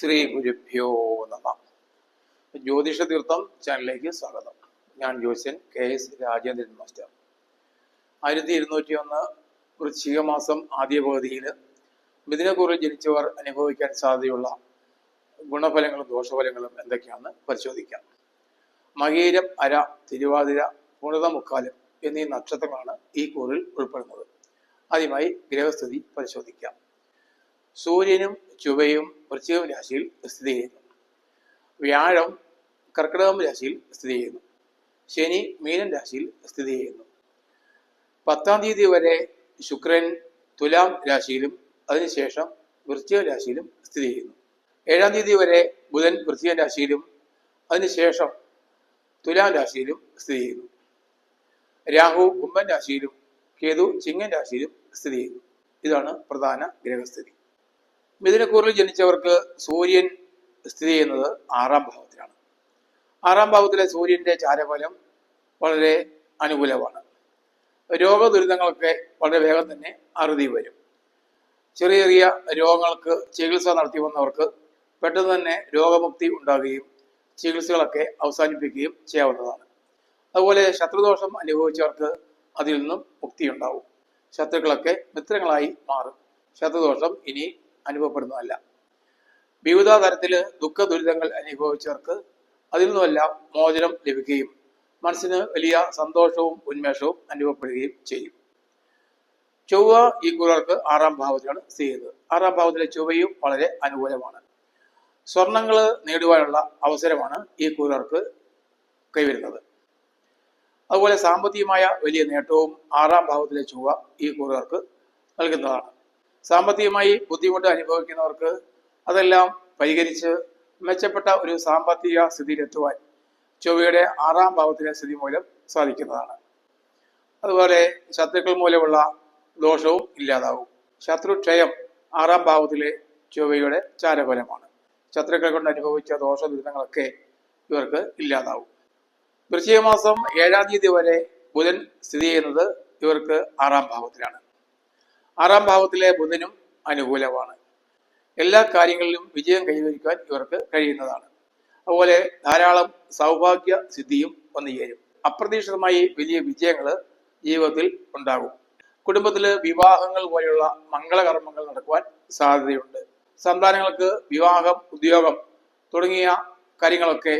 ശ്രീ ഗുരുഭ്യോ നമ. ജ്യോതിഷ തീർത്ഥം ചാനലിലേക്ക് സ്വാഗതം. ഞാൻ ജ്യോതിഷൻ കെ എസ് രാജേന്ദ്രൻ മാസ്റ്റർ. ആയിരത്തി ഇരുന്നൂറ്റി ഒന്ന് വൃശ്ചിക മാസം ആദ്യ പകുതിയിൽ മിഥുനക്കൂറിൽ ജനിച്ചവർ അനുഭവിക്കാൻ സാധ്യതയുള്ള ഗുണഫലങ്ങളും ദോഷഫലങ്ങളും എന്തൊക്കെയാണെന്ന് പരിശോധിക്കാം. മകീരം അര തിരുവാതിര പുണിത മുക്കാലം എന്നീ നക്ഷത്രങ്ങളാണ് ഈ കൂറിൽ ഉൾപ്പെടുന്നത്. ആദ്യമായി ഗ്രഹസ്ഥിതി പരിശോധിക്കാം. സൂര്യനും ചുവയും വൃശ്ചികം രാശിയിൽ സ്ഥിതി ചെയ്യുന്നു. വ്യാഴം കർക്കിടകം രാശിയിൽ സ്ഥിതി ചെയ്യുന്നു. ശനി മീനൻ രാശിയിൽ സ്ഥിതി ചെയ്യുന്നു. പത്താം തീയതി വരെ ശുക്രൻ തുലാം രാശിയിലും അതിനുശേഷം വൃശ്ചിക രാശിയിലും സ്ഥിതി ചെയ്യുന്നു. ഏഴാം തീയതി വരെ ബുധൻ വൃശ്ചിക രാശിയിലും അതിനുശേഷം തുലാം രാശിയിലും സ്ഥിതി ചെയ്യുന്നു. രാഹു കുംഭൻ രാശിയിലും കേതു ചിങ്ങൻ രാശിയിലും സ്ഥിതി ചെയ്യുന്നു. ഇതാണ് പ്രധാന ഗ്രഹസ്ഥിതി. മിഥുനക്കൂറിൽ ജനിച്ചവർക്ക് സൂര്യൻ സ്ഥിതി ചെയ്യുന്നത് ആറാം ഭാവത്തിലാണ്. ആറാം ഭാവത്തിലെ സൂര്യന്റെ ചാരഫലം വളരെ അനുകൂലമാണ്. രോഗ ദുരിതങ്ങളൊക്കെ വളരെ വേഗം തന്നെ അറുതി വരും. ചെറിയ ചെറിയ രോഗങ്ങൾക്ക് ചികിത്സ നടത്തി വന്നവർക്ക് പെട്ടെന്ന് തന്നെ രോഗമുക്തി ഉണ്ടാകുകയും ചികിത്സകളൊക്കെ അവസാനിപ്പിക്കുകയും ചെയ്യാവുന്നതാണ്. അതുപോലെ ശത്രുദോഷം അനുഭവിച്ചവർക്ക് അതിൽ നിന്നും മുക്തി ഉണ്ടാവും. ശത്രുക്കളൊക്കെ മിത്രങ്ങളായി മാറും. ശത്രുദോഷം ഇനി അനുഭവപ്പെടുന്നതല്ല വിവിധ തരത്തിൽ ദുഃഖ ദുരിതങ്ങൾ അനുഭവിച്ചവർക്ക് അതിൽ നിന്നുമെല്ലാം മോചനം ലഭിക്കുകയും മനസ്സിന് വലിയ സന്തോഷവും ഉന്മേഷവും അനുഭവപ്പെടുകയും ചെയ്യും. ചൊവ്വ ഈ കുലർക്ക് ആറാം ഭാവത്തിലാണ് സ്ഥിതി ചെയ്യുന്നത്. ആറാം ഭാവത്തിലെ ചൊവ്വയും വളരെ അനുകൂലമാണ്. സ്വർണങ്ങൾ നേടുവാനുള്ള അവസരമാണ് ഈ കുലർക്ക് കൈവരുന്നത്. അതുപോലെ സാമ്പത്തികമായ വലിയ നേട്ടവും ആറാം ഭാവത്തിലെ ചൊവ്വ ഈ കുലർക്ക് നൽകുന്നതാണ്. സാമ്പത്തികമായി ബുദ്ധിമുട്ട് അനുഭവിക്കുന്നവർക്ക് അതെല്ലാം പരിഹരിച്ച് മെച്ചപ്പെട്ട ഒരു സാമ്പത്തിക സ്ഥിതിയിലെത്തുവാൻ ചൊവ്വയുടെ ആറാം ഭാവത്തിലെ സ്ഥിതി മൂലം സാധിക്കുന്നതാണ്. അതുപോലെ ശത്രുക്കൾ മൂലമുള്ള ദോഷവും ഇല്ലാതാവും. ശത്രുക്ഷയം ആറാം ഭാവത്തിലെ ചൊവ്വയുടെ ചാരഫലമാണ്. ശത്രുക്കൾ കൊണ്ട് അനുഭവിച്ച ദോഷ ദുരിതങ്ങളൊക്കെ ഇവർക്ക് ഇല്ലാതാവും. വൃശ്ചിക മാസം ഏഴാം തീയതി വരെ ബുധൻ സ്ഥിതി ചെയ്യുന്നത് ഇവർക്ക് ആറാം ഭാവത്തിലാണ്. ആറാം ഭാവത്തിലെ ബുധനും അനുകൂലമാണ്. എല്ലാ കാര്യങ്ങളിലും വിജയം കൈവരിക്കാൻ ഇവർക്ക് കഴിയുന്നതാണ്. അതുപോലെ ധാരാളം സൗഭാഗ്യ സിദ്ധിയും വന്നു ചേരും. അപ്രതീക്ഷിതമായി വലിയ വിജയങ്ങൾ ജീവിതത്തിൽ ഉണ്ടാകും. കുടുംബത്തിൽ വിവാഹങ്ങൾ പോലെയുള്ള മംഗളകർമ്മങ്ങൾ നടക്കുവാൻ സാധ്യതയുണ്ട്. സന്താനങ്ങൾക്ക് വിവാഹം ഉദ്യോഗം തുടങ്ങിയ കാര്യങ്ങളൊക്കെ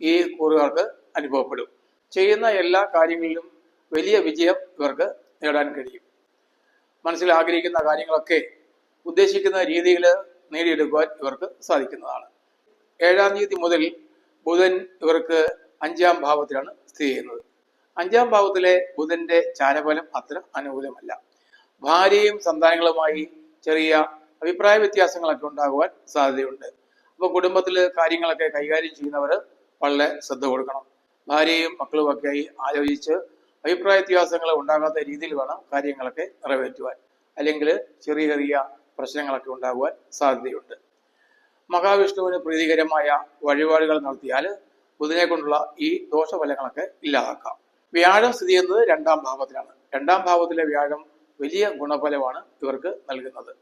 ഈ കൂറുകാർക്ക് അനുഭവപ്പെടും. ചെയ്യുന്ന എല്ലാ കാര്യങ്ങളിലും വലിയ വിജയം ഇവർക്ക് നേടാൻ കഴിയും. മനസ്സിൽ ആഗ്രഹിക്കുന്ന കാര്യങ്ങളൊക്കെ ഉദ്ദേശിക്കുന്ന രീതിയിൽ നേടിയെടുക്കുവാൻ ഇവർക്ക് സാധിക്കുന്നതാണ്. ഏഴാം തീയതി മുതൽ ബുധൻ ഇവർക്ക് അഞ്ചാം ഭാവത്തിലാണ് സ്ഥിതി ചെയ്യുന്നത്. അഞ്ചാം ഭാവത്തിലെ ബുധന്റെ ചാരഫലം അത്ര അനുകൂലമല്ല. ഭാര്യയും സന്താനങ്ങളുമായി ചെറിയ അഭിപ്രായ വ്യത്യാസങ്ങളൊക്കെ ഉണ്ടാകുവാൻ സാധ്യതയുണ്ട്. അപ്പോൾ കുടുംബത്തിൽ കാര്യങ്ങളൊക്കെ കൈകാര്യം ചെയ്യുന്നവർ വളരെ ശ്രദ്ധ കൊടുക്കണം. ഭാര്യയും മക്കളുമൊക്കെയായി ആലോചിച്ച് അഭിപ്രായ വ്യത്യാസങ്ങൾ ഉണ്ടാകാത്ത രീതിയിൽ വേണം കാര്യങ്ങളൊക്കെ നിറവേറ്റുവാൻ. അല്ലെങ്കിൽ ചെറിയ ചെറിയ പ്രശ്നങ്ങളൊക്കെ ഉണ്ടാകുവാൻ സാധ്യതയുണ്ട്. മഹാവിഷ്ണുവിന് പ്രീതികരമായ വഴിപാടുകൾ നടത്തിയാൽ ബുധനെ കൊണ്ടുള്ള ഈ ദോഷഫലങ്ങളൊക്കെ ഇല്ലാതാക്കാം. വ്യാഴം സ്ഥിതി ചെയ്യുന്നത് രണ്ടാം ഭാവത്തിലാണ്. രണ്ടാം ഭാവത്തിലെ വ്യാഴം വലിയ ഗുണഫലമാണ് ഇവർക്ക് നൽകുന്നത്.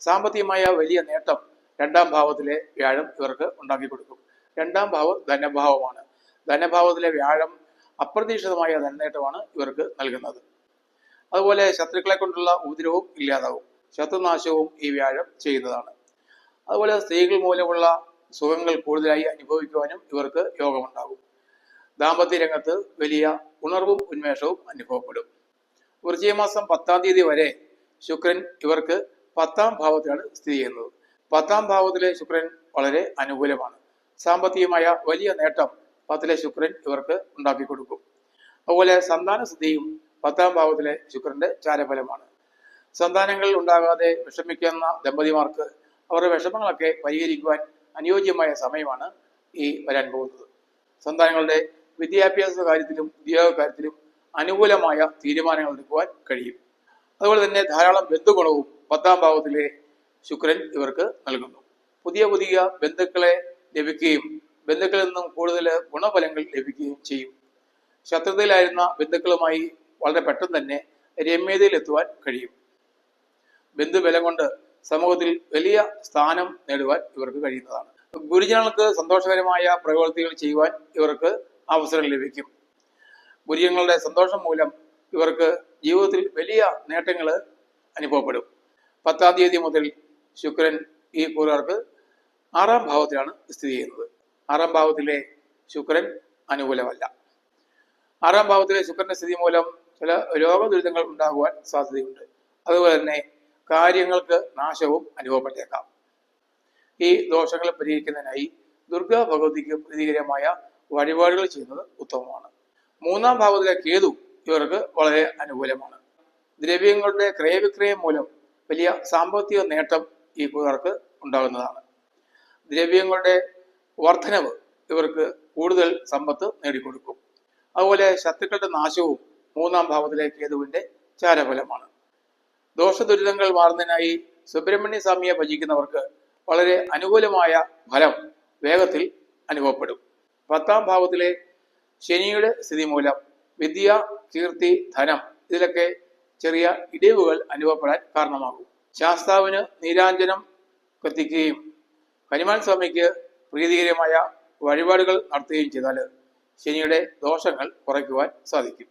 സാമ്പത്തികമായ വലിയ നേട്ടം രണ്ടാം ഭാവത്തിലെ വ്യാഴം ഇവർക്ക് ഉണ്ടാക്കി കൊടുക്കും. രണ്ടാം ഭാവം ധനഭാവമാണ്. ധനഭാവത്തിലെ വ്യാഴം അപ്രതീക്ഷിതമായ ധനനേട്ടമാണ് ഇവർക്ക് നൽകുന്നത്. അതുപോലെ ശത്രുക്കളെ കൊണ്ടുള്ള ഉപദ്രവവും ഇല്ലാതാവും. ശത്രുനാശവും ഈ വ്യാഴം ചെയ്യുന്നതാണ്. അതുപോലെ സ്ത്രീകൾ മൂലമുള്ള സുഖങ്ങൾ കൂടുതലായി അനുഭവിക്കുവാനും ഇവർക്ക് യോഗമുണ്ടാകും ദാമ്പത്യ രംഗത്ത് വലിയ ഉണർവും ഉന്മേഷവും അനുഭവപ്പെടും. വൃശ്ചിക മാസം പത്താം തീയതി വരെ ശുക്രൻ ഇവർക്ക് പത്താം ഭാവത്തിലാണ് സ്ഥിതി ചെയ്യുന്നത്. പത്താം ഭാവത്തിലെ ശുക്രൻ വളരെ അനുകൂലമാണ്. സാമ്പത്തികമായ വലിയ നേട്ടം പത്തിലെ ശുക്രൻ ഇവർക്ക് ഉണ്ടാക്കി കൊടുക്കും. അതുപോലെ സന്താന സ്ഥിതിയും പത്താം ഭാവത്തിലെ ശുക്രന്റെ ചാരഫലമാണ്. സന്താനങ്ങൾ ഉണ്ടാകാതെ വിഷമിക്കുന്ന ദമ്പതിമാർക്ക് അവരുടെ വിഷമങ്ങളൊക്കെ പരിഹരിക്കുവാൻ അനുയോജ്യമായ സമയമാണ് ഈ വരാൻ പോകുന്നത്. സന്താനങ്ങളുടെ വിദ്യാഭ്യാസ കാര്യത്തിലും ഉദ്യോഗ കാര്യത്തിലും അനുകൂലമായ തീരുമാനങ്ങൾ എടുക്കുവാൻ കഴിയും. അതുപോലെ തന്നെ ധാരാളം ബന്ധുഗുണവും പത്താം ഭാവത്തിലെ ശുക്രൻ ഇവർക്ക് നൽകുന്നു. പുതിയ പുതിയ ബന്ധുക്കളെ ലഭിക്കുകയും ബന്ധുക്കളിൽ നിന്നും കൂടുതൽ ഗുണഫലങ്ങൾ ലഭിക്കുകയും ചെയ്യും. ശത്രുതയിലായിരുന്ന ബന്ധുക്കളുമായി വളരെ പെട്ടെന്ന് തന്നെ രമ്യതയിലെത്തുവാൻ കഴിയും. ബന്ധുബലം കൊണ്ട് സമൂഹത്തിൽ വലിയ സ്ഥാനം നേടുവാൻ ഇവർക്ക് കഴിയുന്നതാണ്. ഗുരുജനങ്ങൾക്ക് സന്തോഷകരമായ പ്രവൃത്തികൾ ചെയ്യുവാൻ ഇവർക്ക് അവസരം ലഭിക്കും. ഗുരുജനങ്ങളുടെ സന്തോഷം മൂലം ഇവർക്ക് ജീവിതത്തിൽ വലിയ നേട്ടങ്ങൾ അനുഭവപ്പെടും. പത്താം തീയതി മുതൽ ശുക്രൻ ഈ കൂറുകാർക്ക് ആറാം ഭാവത്തിലാണ് സ്ഥിതി ചെയ്യുന്നത്. ആറാം ഭാവത്തിലെ ശുക്രൻ അനുകൂലമല്ല. ആറാം ഭാവത്തിലെ ശുക്രന്റെ സ്ഥിതി മൂലം ചില രോഗദുരിതങ്ങൾ ഉണ്ടാകുവാൻ സാധ്യതയുണ്ട്. അതുപോലെ തന്നെ കാര്യങ്ങൾക്ക് നാശവും അനുഭവപ്പെട്ടേക്കാം. ഈ ദോഷങ്ങൾ പരിഹരിക്കുന്നതിനായി ദുർഗാ ഭഗവതിക്ക് പ്രീതികരമായ വഴിപാടുകൾ ചെയ്യുന്നത് ഉത്തമമാണ്. മൂന്നാം ഭാവത്തിലെ കേതു ഇവർക്ക് വളരെ അനുകൂലമാണ്. ദ്രവ്യങ്ങളുടെ ക്രയവിക്രയം മൂലം വലിയ സാമ്പത്തിക നേട്ടം ഈ കൂറുകാർക്ക് ഉണ്ടാകുന്നതാണ്. ദ്രവ്യങ്ങളുടെ വർധനവ് ഇവർക്ക് കൂടുതൽ സമ്പത്ത് നേടിക്കൊടുക്കും. അതുപോലെ ശത്രുക്കളുടെ നാശവും മൂന്നാം ഭാവത്തിലെ കേതുവിന്റെ ചാരഫലമാണ്. ദോഷദുരിതങ്ങൾ മാറുന്നതിനായി സുബ്രഹ്മണ്യ സ്വാമിയെ ഭജിക്കുന്നവർക്ക് വളരെ അനുകൂലമായ ഫലം വേഗത്തിൽ അനുഭവപ്പെടും. പത്താം ഭാവത്തിലെ ശനിയുടെ സ്ഥിതി മൂലം വിദ്യ കീർത്തി ധനം ഇതിലൊക്കെ ചെറിയ ഇടിവുകൾ അനുഭവപ്പെടാൻ കാരണമാകും. ശാസ്താവിന് നീരാഞ്ജനം കത്തിക്കുകയും ഹനുമാൻ സ്വാമിക്ക് പ്രീതികരമായ വഴിപാടുകൾ നടത്തുകയും ചെയ്താൽ ശനിയുടെ ദോഷങ്ങൾ കുറയ്ക്കുവാൻ സാധിക്കും.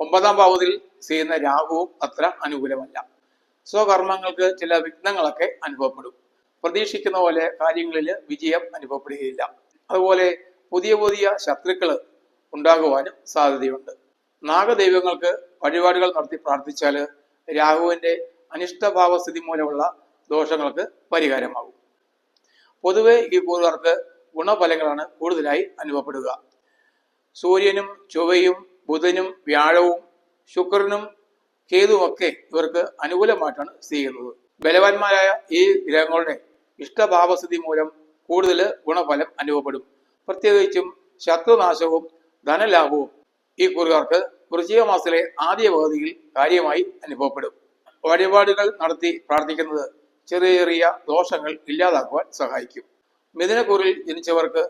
ഒമ്പതാം ഭാവത്തിൽ ചെയ്യുന്ന രാഹുവും അത്ര അനുകൂലമല്ല. സ്വകർമ്മങ്ങൾക്ക് ചില വിഘ്നങ്ങളൊക്കെ അനുഭവപ്പെടും. പ്രതീക്ഷിക്കുന്ന പോലെ കാര്യങ്ങളിൽ വിജയം അനുഭവപ്പെടുകയില്ല. അതുപോലെ പുതിയ പുതിയ ശത്രുക്കൾ ഉണ്ടാകുവാനും സാധ്യതയുണ്ട്. നാഗദൈവങ്ങൾക്ക് വഴിപാടുകൾ നടത്തി പ്രാർത്ഥിച്ചാൽ രാഹുവിന്റെ അനിഷ്ടഭാവസ്ഥിതി മൂലമുള്ള ദോഷങ്ങൾക്ക് പരിഹാരമാകും. പൊതുവെ ഈ കൂറുകാർക്ക് ഗുണഫലങ്ങളാണ് കൂടുതലായി അനുഭവപ്പെടുക. സൂര്യനും ചൊവ്വയും ബുധനും വ്യാഴവും ശുക്രനും കേതുമൊക്കെ ഇവർക്ക് അനുകൂലമായിട്ടാണ് സ്ഥിതി ചെയ്യുന്നത്. ബലവാന്മാരായ ഈ ഗ്രഹങ്ങളുടെ ഇഷ്ടഭാവസ്ഥിതി മൂലം കൂടുതൽ ഗുണഫലം അനുഭവപ്പെടും. പ്രത്യേകിച്ചും ശത്രുനാശവും ധനലാഭവും ഈ കുറുകാർക്ക് വൃശ്ചിക മാസത്തിലെ ആദ്യ പകുതിയിൽ കാര്യമായി അനുഭവപ്പെടും. വഴിപാടുകൾ നടത്തി പ്രാർത്ഥിക്കുന്നത് ചെറിയ ചെറിയ ദോഷങ്ങൾ ഇല്ലാതാക്കുവാൻ സഹായിക്കും. മിഥുനക്കൂറിൽ ജനിച്ചവർക്ക്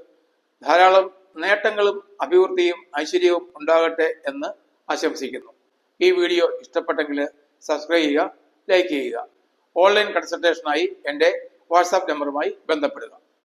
ധാരാളം നേട്ടങ്ങളും അഭിവൃദ്ധിയും ഐശ്വര്യവും ഉണ്ടാകട്ടെ എന്ന് ആശംസിക്കുന്നു. ഈ വീഡിയോ ഇഷ്ടപ്പെട്ടെങ്കിൽ സബ്സ്ക്രൈബ് ചെയ്യുക ലൈക്ക് ചെയ്യുക. ഓൺലൈൻ കൺസൾട്ടേഷനായി എന്റെ വാട്സാപ്പ് നമ്പറുമായി ബന്ധപ്പെടുക.